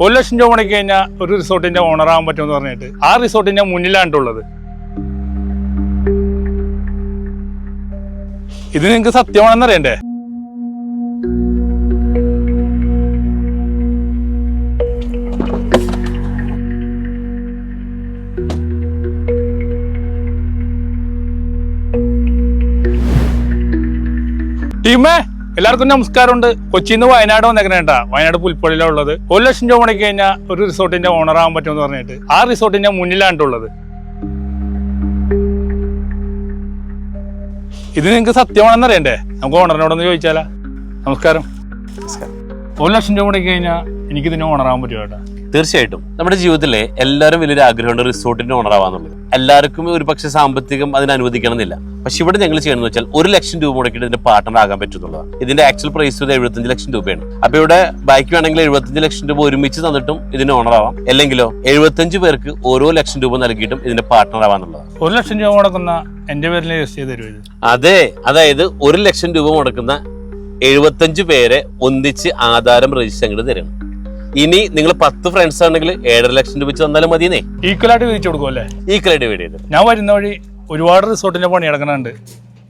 ഒരു ലക്ഷം രൂപ മണിക്ക് കഴിഞ്ഞാൽ ഒരു റിസോർട്ടിന്റെ ഓണർ ആവാൻ പറ്റുമെന്ന് പറഞ്ഞിട്ട് ആ റിസോർട്ടിന്റെ മുന്നിലാണ്ടുള്ളത് ഇത് നിങ്ങൾക്ക് സത്യമാണെന്ന് അറിയണ്ടേ? ടീമേ എല്ലാവർക്കും നമസ്കാരമുണ്ട്. കൊച്ചിയിൽ നിന്ന് വയനാട് വന്നേക്കണേട്ടാ വയനാട് പുൽപ്പള്ളിയിലാണ് ഉള്ളത്. ഒരു ലക്ഷം രൂപ മണിക്ക് കഴിഞ്ഞാൽ ഒരു റിസോർട്ടിന്റെ ഓണർ ആവാൻ പറ്റുമെന്ന് പറഞ്ഞിട്ട് ആ റിസോർട്ടിന്റെ മുന്നിലാണ്ടുള്ളത് ഇത് നിങ്ങൾക്ക് സത്യമാണെന്ന് അറിയണ്ടേ? നമുക്ക് ഓണറിനോടൊന്ന് ചോദിച്ചാലാ. നമസ്കാരം. ഒരു ലക്ഷം രൂപ മണിക്ക് കഴിഞ്ഞാൽ എനിക്ക് ഇതിന് ഓണർ ആവാൻ പറ്റുമോ ചേട്ടാ തീർച്ചയായിട്ടും. നമ്മുടെ ജീവിതത്തിലെ എല്ലാവരും വലിയൊരു ആഗ്രഹമുണ്ട് റിസോർട്ടിന്റെ ഓണർ ആവാന്നുള്ളത്. എല്ലാവർക്കും ഒരു പക്ഷേ സാമ്പത്തികം അതിന് അനുവദിക്കണമെന്നില്ല. പക്ഷെ ഇവിടെ ഞങ്ങൾ ചെയ്യണമെന്ന് വെച്ചാൽ ഒരു ലക്ഷം രൂപ മുടക്കിയിട്ട് ഇതിന്റെ പാർട്ണർ ആകാൻ പറ്റുന്നുള്ളതാണ്. ഇതിന്റെ ആക്ച്വൽ പ്രൈസ് ഒരു എഴുപത്തഞ്ച് ലക്ഷം രൂപയാണ്. അപ്പൊ ഇവിടെ ബാക്കി വേണമെങ്കിൽ എഴുപത്തഞ്ച് ലക്ഷം രൂപ ഒരുമിച്ച് തന്നിട്ടും ഇതിന് ഓണർ ആവാം. അല്ലെങ്കിലോ എഴുപത്തഞ്ച് പേർക്ക് ഓരോ ലക്ഷം രൂപ നൽകിയിട്ടും ഇതിന്റെ പാർട്ണർ ആവാന്നുള്ളതാണ്. ഒരു ലക്ഷം രൂപ മുടക്കുന്ന എന്റെ പേരിൽ രജിസ്റ്റർ ചെയ്ത് അതെ. അതായത് ഒരു ലക്ഷം രൂപ മുടക്കുന്ന എഴുപത്തഞ്ച് പേരെ ഒന്നിച്ച് ആധാരം രജിസ്റ്റർ അങ്ങോട്ട് തരണം. ഇനി നിങ്ങൾ പത്ത് ഫ്രണ്ട്സ് ആണെങ്കിൽ ഏഴര ലക്ഷം രൂപ വെച്ച് തന്നാലും മതിയെന്നേ. ഈക്വലായിട്ട് വിരിച്ചു കൊടുക്കും അല്ലേ? ഈക്വലായിട്ട് ചെയ്ത് ഞാൻ വരുന്ന വഴി ഒരുപാട് റിസോർട്ടിന്റെ പണി ഇടങ്ങുന്നുണ്ട്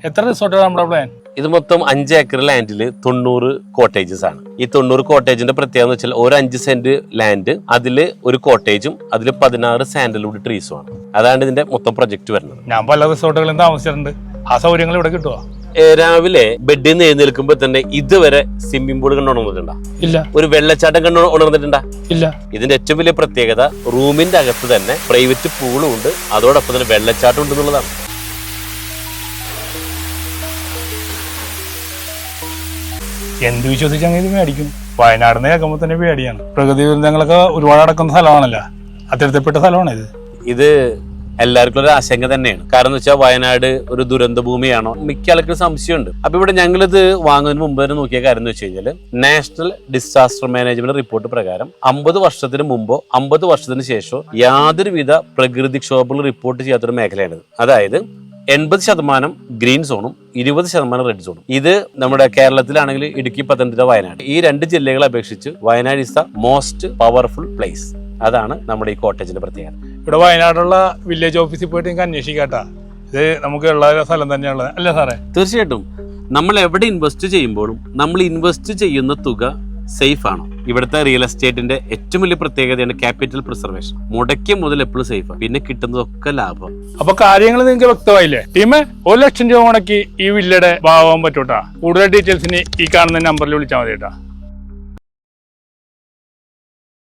എത്ര റിസോർട്ടാണ് നമ്മുടെ പ്ലാൻ ഇത് മൊത്തം അഞ്ച് ഏക്കർ ലാൻഡിൽ തൊണ്ണൂറ് കോട്ടേജസ് ആണ്. ഈ തൊണ്ണൂറ് കോട്ടേജിന്റെ പ്രത്യേകത വെച്ചാൽ ഒരു അഞ്ച് സെന്റ് ലാൻഡ് അതിൽ ഒരു കോട്ടേജും അതിൽ പതിനാറ് സാൻഡൽവുഡ് ട്രീസും ആണ്. അതാണ് ഇതിന്റെ മൊത്തം പ്രൊജക്ട് വരുന്നത്. ഞാൻ പല റിസോർട്ടുകളും താമസിച്ചിട്ടുണ്ട്. ആ സൗകര്യങ്ങൾ ഇവിടെ കിട്ടുമോ രാവിലെ ബെഡിൽ നിന്ന് എഴുന്നേൽക്കുമ്പോ തന്നെ ഇതുവരെ സ്വിമ്മിംഗ് പൂൾ കണ്ടു ഉണർന്നിട്ടുണ്ടോ? ഇല്ല. ഒരു വെള്ളച്ചാട്ടം കണ്ടു ഉണർന്നിട്ടുണ്ടോ? ഇല്ല. ഇതിന്റെ ഏറ്റവും വലിയ പ്രത്യേകത റൂമിന്റെ അകത്ത് തന്നെ പ്രൈവറ്റ് പൂളും ഉണ്ട്. അതോടൊപ്പം തന്നെ വെള്ളച്ചാട്ടം ഉണ്ട് എന്നുള്ളതാണ്. എന്ത് വിശ്വസിച്ചു ഇത് മേടിക്കും? വയനാട് നിന്ന് കേൾക്കുമ്പോൾ തന്നെ പേടിയാണ്. പ്രകൃതി ദുരന്തങ്ങളൊക്കെ ഒരുപാട് അടക്കുന്ന സ്ഥലമാണല്ലോ. അത്തരത്തിൽപ്പെട്ട സ്ഥലമാണ് ഇത് ഇത് എല്ലാവർക്കും ഒരു ആശങ്ക തന്നെയാണ്. കാരണം എന്ന് വെച്ചാൽ വയനാട് ഒരു ദുരന്ത ഭൂമിയാണോ? മിക്ക ആൾക്കും സംശയമുണ്ട്. അപ്പൊ ഇവിടെ ഞങ്ങളിത് വാങ്ങുന്നതിന് മുമ്പ് തന്നെ നോക്കിയ കാര്യം എന്ന് വെച്ച് കഴിഞ്ഞാൽ നാഷണൽ ഡിസാസ്റ്റർ മാനേജ്മെന്റ് റിപ്പോർട്ട് പ്രകാരം അമ്പത് വർഷത്തിന് മുമ്പോ അമ്പത് വർഷത്തിന് ശേഷമോ യാതൊരുവിധ പ്രകൃതിക്ഷോഭങ്ങൾ റിപ്പോർട്ട് ചെയ്യാത്തൊരു മേഖലയാണിത്. അതായത് എൺപത് ശതമാനം ഗ്രീൻ സോണും ഇരുപത് ശതമാനം റെഡ് സോണും. ഇത് നമ്മുടെ കേരളത്തിലാണെങ്കിൽ ഇടുക്കി പത്തനംതിട്ട വയനാട്. ഈ രണ്ട് ജില്ലകളെ അപേക്ഷിച്ച് Wayanad is the most powerful place അതാണ് നമ്മുടെ ഈ കോട്ടേജിന്റെ പ്രത്യേകത. ഇവിടെ വയനാടുള്ള വില്ലേജ് ഓഫീസിൽ പോയിട്ട് നിങ്ങൾക്ക് അന്വേഷിക്കാട്ടാ. ഇത് നമുക്ക് ഉള്ള സ്ഥലം തന്നെയുള്ളത് അല്ലേ സാറേ? തീർച്ചയായിട്ടും. നമ്മൾ എവിടെ ഇൻവെസ്റ്റ് ചെയ്യുമ്പോഴും നമ്മൾ ഇൻവെസ്റ്റ് ചെയ്യുന്ന തുക സേഫ് ആണ്. ഇവിടുത്തെ റിയൽ എസ്റ്റേറ്റിന്റെ ഏറ്റവും വലിയ പ്രത്യേകതയാണ് ക്യാപിറ്റൽ പ്രിസർവേഷൻ മുടക്കിയ മുതൽ എപ്പോഴും സേഫ് പിന്നെ കിട്ടുന്നതൊക്കെ ലാഭം. അപ്പൊ കാര്യങ്ങൾ നിങ്ങൾക്ക് വ്യക്തമായില്ലേ? ടീമേ ഒരു ലക്ഷം രൂപ മുടക്കി ഈ വില്ലയുടെ ഭാഗമാകാൻ പറ്റൂട്ടാ. കൂടുതൽ ഡീറ്റെയിൽസിന് ഈ കാണുന്ന നമ്പറിൽ വിളിച്ചാൽ മതി കേട്ടാ